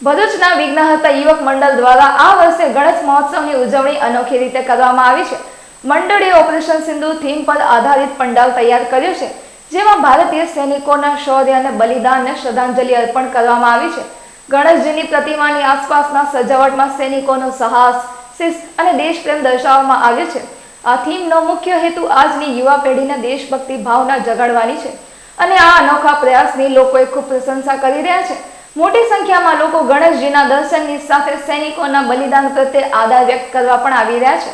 ભરૂચના વિઘ્નહર્તા યુવક મંડળ દ્વારા આ વર્ષે ગણેશ મહોત્સવની ઉજવણી અનોખી રીતે કરવામાં આવી છે. મંડળે ઓપરેશન સિંધુ થીમ પર આધારિત પંડાલ તૈયાર કર્યો છે, જેમાં ભારતીય સૈનિકોના શૌર્ય અને બલિદાનને શ્રદ્ધાંજલિ અર્પણ કરવામાં આવી છે. ગણેશજીની પ્રતિમાની આસપાસના સજાવટમાં સૈનિકોનો સાહસ, શિસ્ત અને દેશપ્રેમ દર્શાવવામાં આવ્યો છે. આ થીમનો મુખ્ય હેતુ આજની યુવા પેઢીને દેશભક્તિ ભાવના જગાડવાની છે અને આ અનોખા પ્રયાસની લોકોએ ખૂબ પ્રશંસા કરી રહ્યા છે. મોટી સંખ્યામાં લોકો ગણેશજીના દર્શનની સાથે સૈનિકોના બલિદાન પ્રત્યે આદર વ્યક્ત કરવા પણ આવી રહ્યા છે.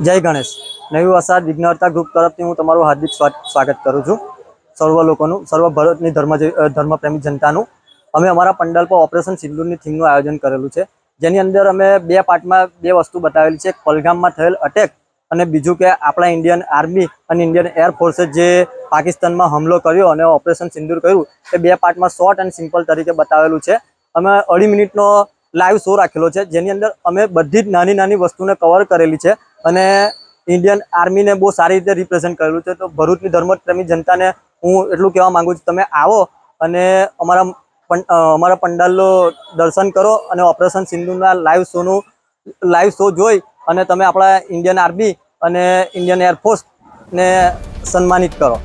જય ગણેશ. નવી વસાદ વિઘ્નહર્તા ગ્રુપ તરફથી હું તમારું હાર્દિક સ્વા- સ્વાગત કરું છું. સર્વ લોકોનું, સર્વ ભારતની ધર્મ ધર્મપ્રેમી જનતાનું. અમે અમારા પંડાલ પર ઓપરેશન સિંદૂરની થીમનું આયોજન કરેલું છે. જેની અંદર અમે બે પાર્ટમાં બે વસ્તુ બતાવેલી છે. એક પલગામમાં થયેલ અટેક અને બીજું કે આપણા ઇન્ડિયન આર્મી અને ઇન્ડિયન એરફોર્સે જે પાકિસ્તાનમાં હુમલો કર્યો અને ઓપરેશન સિંદૂર કર્યું, એ બે પાર્ટમાં શોર્ટ એન્ડ સિમ્પલ તરીકે બતાવેલું છે. અમે અઢી મિનિટનો લાઈવ શો રાખેલો છે, જેની અંદર અમે બધી જ નાની નાની વસ્તુને કવર કરેલી છે અને ઇન્ડિયન આર્મીને બહુ સારી રીતે રિપ્રેઝેન્ટ કરેલું છે. તો ભરૂચની ધર્મપ્રેમી જનતાને હું એટલું કહેવા માંગુ છું, તમે આવો અને અમારા અમારા પંડાલનો દર્શન કરો અને ઓપરેશન સિંધુના લાઈવ શોનું લાઈવ શો જોઈ અને તમે આપણા ઇન્ડિયન આર્મી અને ઇન્ડિયન એરફોર્સને સન્માનિત કરો.